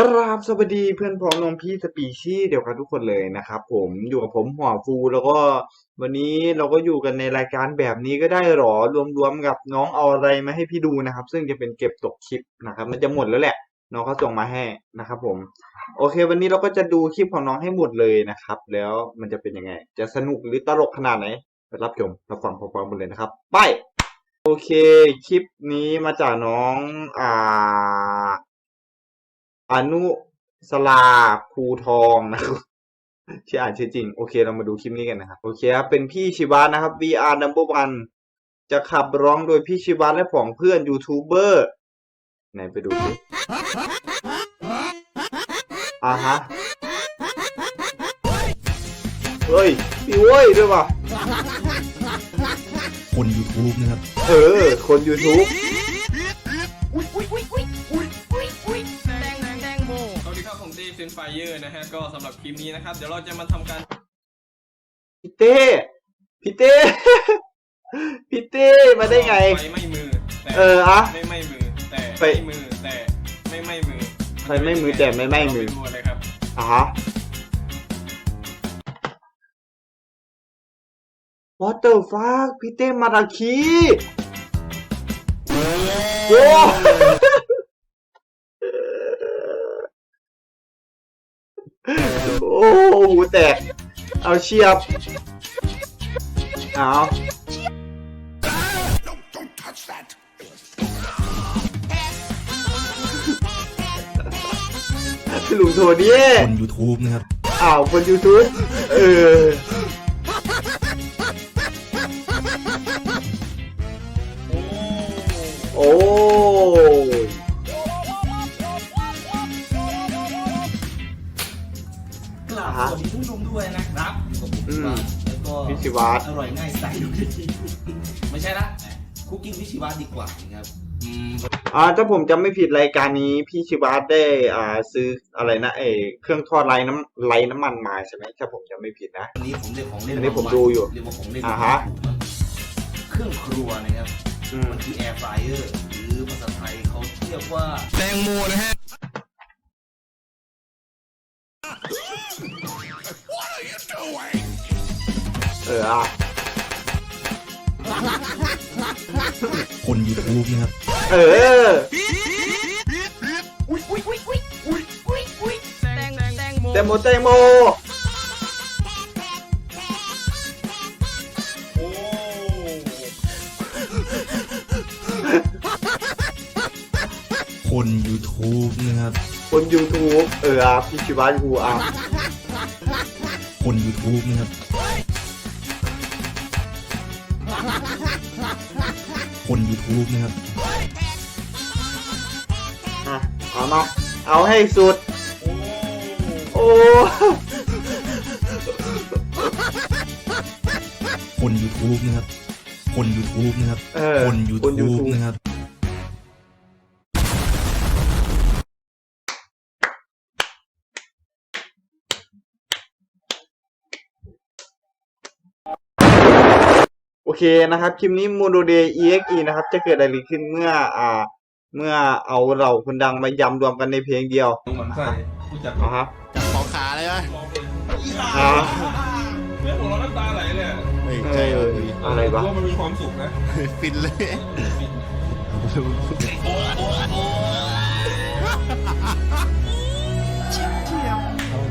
กราบสวัสดีเพื่อนพ้องน้องพี่สปีชีส์เดียวกันทุกคนเลยนะครับผมอยู่กับผมหัวฟูแล้วก็วันนี้เราก็อยู่กันในรายการแบบนี้ก็ได้หรอรวมๆกับน้องเอาอะไรมาให้พี่ดูนะครับ ซึ่งจะเป็นเก็บตกคลิปนะครับ มันจะหมดแล้วแหละ น้องเขาส่งมาให้นะครับ ผม โอเค วันนี้เราก็จะดูคลิปของน้องให้หมดเลยนะครับ แล้วมันจะเป็นยังไง จะสนุกหรือตลกขนาดไหนไปรับชมรับฟังพร้อมๆกันเลยนะครับ ไปโอเค คลิปนี้มาจากน้องอ่า อนุสลาภูทองนะครับชื่ออ่านชื่อจริง โอเคเรามาดูคลิปนี้กันนะครับ โอเคครับเป็นพี่ชิวานะครับ VR number one จะขับร้องโดยพี่ชิวาและผองเพื่อนยูทูบเบอร์ไหนไปดูสิอ่าฮะเฮ้ยพี่เว้ยด้วยว่ะคน YouTube นะครับ เออ คน YouTube ไฟเยอร์นะฮะ ก็สำหรับคลิปนี้นะครับ เดี๋ยวเราจะมาทำการพี่เต้พี่เต้พี่เต้มาได้ไง ไฟไม่มือแต่เอออะไม่ไม่มือแต่ไฟ ไม่มือแต่ไม่ไม่มือไฟไม่มือแต่ไม่ไม่มือ เราปดูเลยครับ อะฮะ What the fuck พี่เต้มาราคีโอ้ โอ้หูแตก เอาเชียบ เอาลุงโทนี่คน YouTube นะครับอ้าวคนยูทูบเออโอ้โอ้ วัตรอร่อยง่ายใส่ดูดีไม่ใช่ละคุกกิ้งพิชิวัตรดีกว่านะครับอืมอ่าถ้าผมจำไม่ผิดรายการนี้พี่ชิวัตรได้อ่าซื้ออะไรนะเออเครื่องทอดไร้น้ำไร้น้ำมันมาใช่ไหมถ้าผมจำไม่ผิดนะวันนี้ผมเรียกของเล่นอันนี้ผมดูอยู่เรียกว่าของเล่นอ่าฮะเครื่องครัวนะครับอืมมันคือแอร์ฟรายเออร์หรือภาษาไทยเขาเรียกว่าแตงโมนะฮะ เออคน YouTube นะครับ เออแตงโมแตงโมโคน YouTube นะครับ คน YouTube เอออะพี่ชิวัตรกูอะคน YouTube นะครับ คน YouTube นะครับอะเอามา เอาให้สุด โอ้โอ้คน YouTube นะครับคน YouTube นะครับเออคนคน YouTube YouTube นะครับ เคนะครับ คลิปนี้โมโดเดย์ EXE นะครับ จะเกิดอะไรขึ้นเมื่ออ่า เมื่อเอาเราคนดังมายำรวมกันในเพลงเดียวดูเหมือนใส่รู้จักนะฮะจับของขาเลยไหมมองเป็นอ่าเรื่องของเราน้ำตาไหลเลยอะไม่เอใช่อเลยอะไรวะว่ามันมีความสุขนะฟินเลย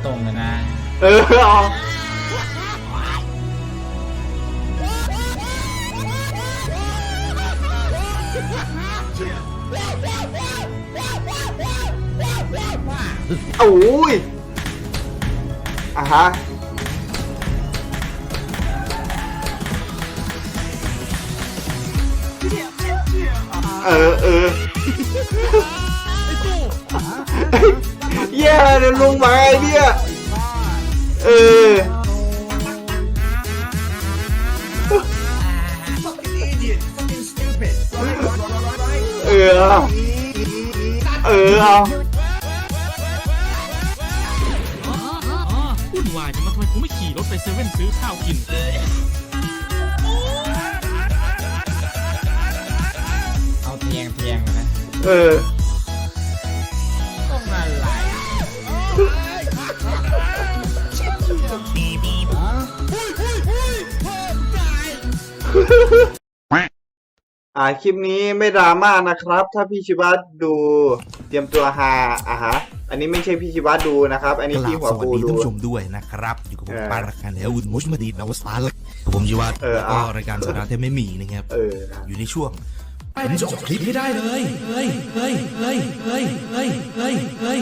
ตรงๆเลยนะ เออเอา โอ้ยอะฮะเออเออแย่เลยวลงมาไงเนี่ยเออเออเอาเออเอา ว่นวายจัมัทำไมกูไม่ขี่รถไปเซเว่นซื้อข้าวกิน เอาเพียงเพียงนะเออ ก็มาไหลอ่าคลิปนี้ไม่ดราม่านะครับ ถ้าพี่ชิบัสดูเตรียมตัวฮาอะฮะ อันนี้ไม่ใช่พี่ชิวัตดูนะครับ อันนี้กพี่ราบหัวสวัสฟูดีดูท่านผู้ชมด้วยนะครับอยู่กับผมเออปารักคันแล้วอุดมุชมาดีนาวสตาร์เลยผมชิวัตเออแล้วก็อะรายการสาระเทพไม่มีนะครับเอออยู่ในช่วงผมจะออกคลิปให้ได้เลยเฮ้ยเฮ้ยเฮ้ยเฮ้ยเฮ้ยเฮ้ยเฮ้ย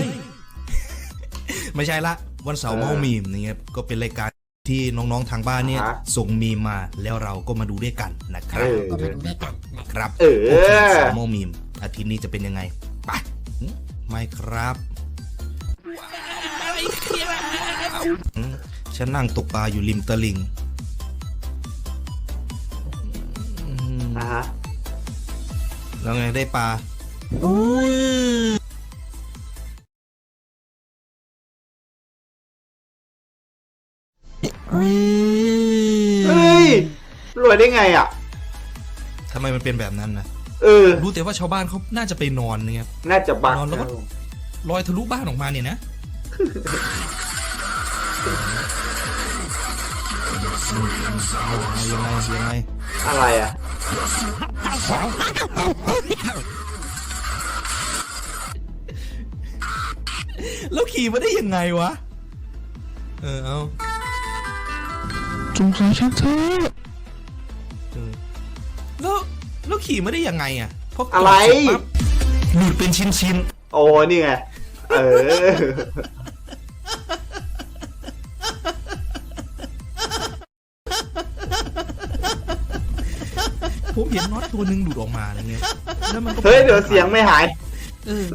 ไม่ใช่ละวันเสาร์เออเมามีมนะครับก็เป็นรายการที่น้องๆทางบ้านเนี่ยอ่าฮะส่งมีมมาแล้วเราก็มาดูด้วยกันนะคเอรับอครับเออโอเคเสาร์เมามีมอาทิตย์นี้จะเป็นยังไงไปหึไม่ครับอืม ฉันนั่งตกปลาอยู่ริมตลิ่งอืมอะฮะแล้วไงได้ปลาเฮ้ยรวยได้ไงอะทำไมมันเป็นแบบนั้นนะเออ รู้แต่ว่าชาวบ้านเขาน่าจะไปนอนนะครับน่าจะบักนอนแล้วก็นะลอยทะลุบ้านออกมาเนี่ยนะ ยังไงยังไงอะไรอะแล้วขี่มาได้ยังไงวะ เออเอาสงสารฉันเถอะเออแล้วแล้วขี่มาได้ยังไงอะพกดอะไรเสจปั๊บหลุดเป็นชิ้นชิ้นโอ้นี่ไง เออ ผมเห็นน็อตตัวหนึ่งหลุดออกมาอะไรเงี้ยแล้วมันก็เฮ้ยเดี๋ยวเสียงไม่หาย เออ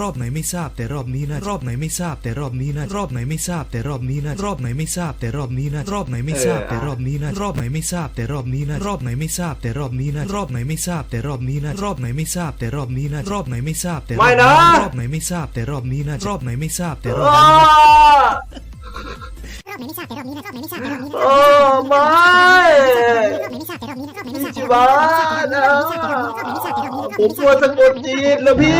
รอบไหนไม่ทราบแต่รอบนี้นะรอบไหนไม่ทราบแต่รอบนี้นะรอบไหนไม่ทราบแต่รอบนี้นะรอบไหนไม่ทราบแต่รอบนี้นะรอบไหนไม่ทราบแต่รอบนี้นะรอบไหนไม่ทราบแต่รอบนี้นะรอบไหนไม่ทราบแต่รอบนี้นะรอบไหนไม่ทราบแต่รอบนี้นะรอบไหนไม่ทราบแต่รอบนี้นะรอบไหนไม่ทราบแต่รอบไม่นะรอบไหนไม่ทราบแต่รอบนี้นะรอบไหนไม่ทราบแต่รอบอ้านี้นะร อบไหนไม่ทราบแต่รอบนี้นะรอบไหนไม่ทราบแต่รอบนี้นะโอ้ไม่ไม่ทราบแต่รอบนี้นะรอบาบแต่พี่รอบานะนะรอบไหนไม่ทราบแต่รอบนี้นะหม่ทราบแต่รอบนี้นะผมกลัวสะกดจีนแล้วพี่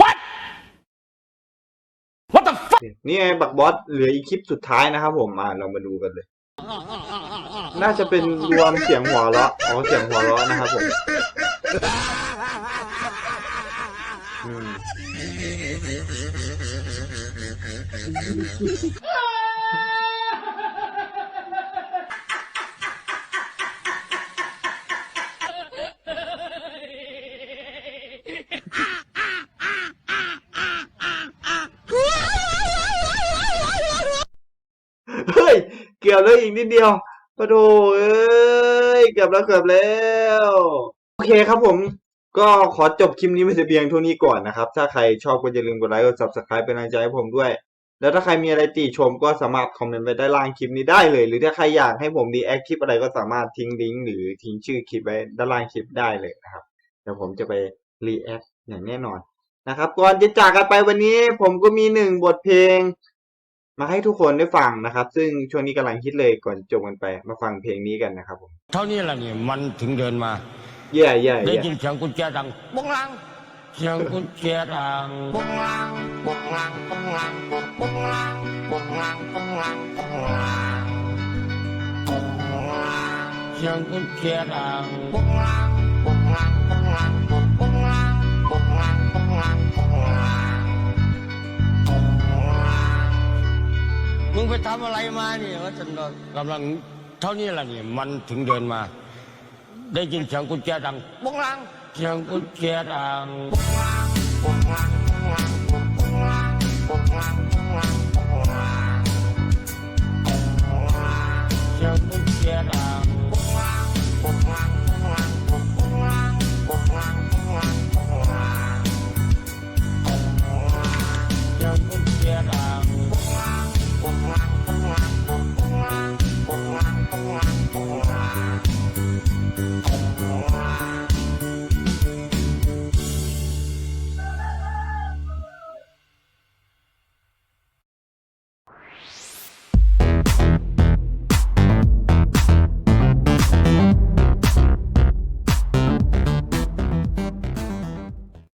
What what the fuck นี่ไงบักบอสเหลืออีกคลิปสุดท้ายนะครับผมอ่าเรามาดูกันเลย น่าจะเป็นรวมเสียงหัวเราะอ๋อเสียงหัวเราะนะครับผมอืม เฮ้ย เกือบแล้วอีกนิดเดียวปะโถเอ้ย เกือบแล้วเกือบแล้ว โอเคครับผมก็ขอจบคลิปนี้ไปแต่เพียงเท่านี้ก่อนนะครับ ถ้าใครชอบก็อย่าลืมกดไลค์ กด subscribe เป็นกำลังใจให้ผมด้วย แล้วถ้าใครมีอะไรติชมก็สามารถคอมเมนต์ไว้ได้ล่างคลิปนี้ได้เลย หรือถ้าใครอยากให้ผมดีแอคคลิปอะไรก็สามารถทิ้งลิงก์หรือทิ้งชื่อคลิปไว้ด้านล่างคลิปได้เลยนะครับเดี๋ยวผมจะไปรีแอคอย่างแน่นอนนะครับ ก่อนจะจากกันไปวันนี้ผมก็มีหนึ่งบทเพลง มาให้ทุกคนได้ฟังนะครับ ซึ่งช่วงนี้กำลังฮิตเลยก่อนจบกันไปมาฟังเพลงนี้กันนะครับผมเท่านี้แหละนี่มันถึงเดินมาเย่เย่ได้เย่ยินเสียงกุญแจดังบงลัง เสียงกุญแจดังบงลังบงลังบงลังบงบงลังบงลังบงลังบงลังบงลังเสียงกุญแจดังบงลังบงลังบงลังบงบงลังบงลังบงลังบงลังบงลังมึงไปทำอะไรมาเนี่ยว่าฉันกำลังเท่านี้แหละนี่มันถึงเดินมา ได้ยินเสียงกุญแจดังบงลัง Yang ukiran.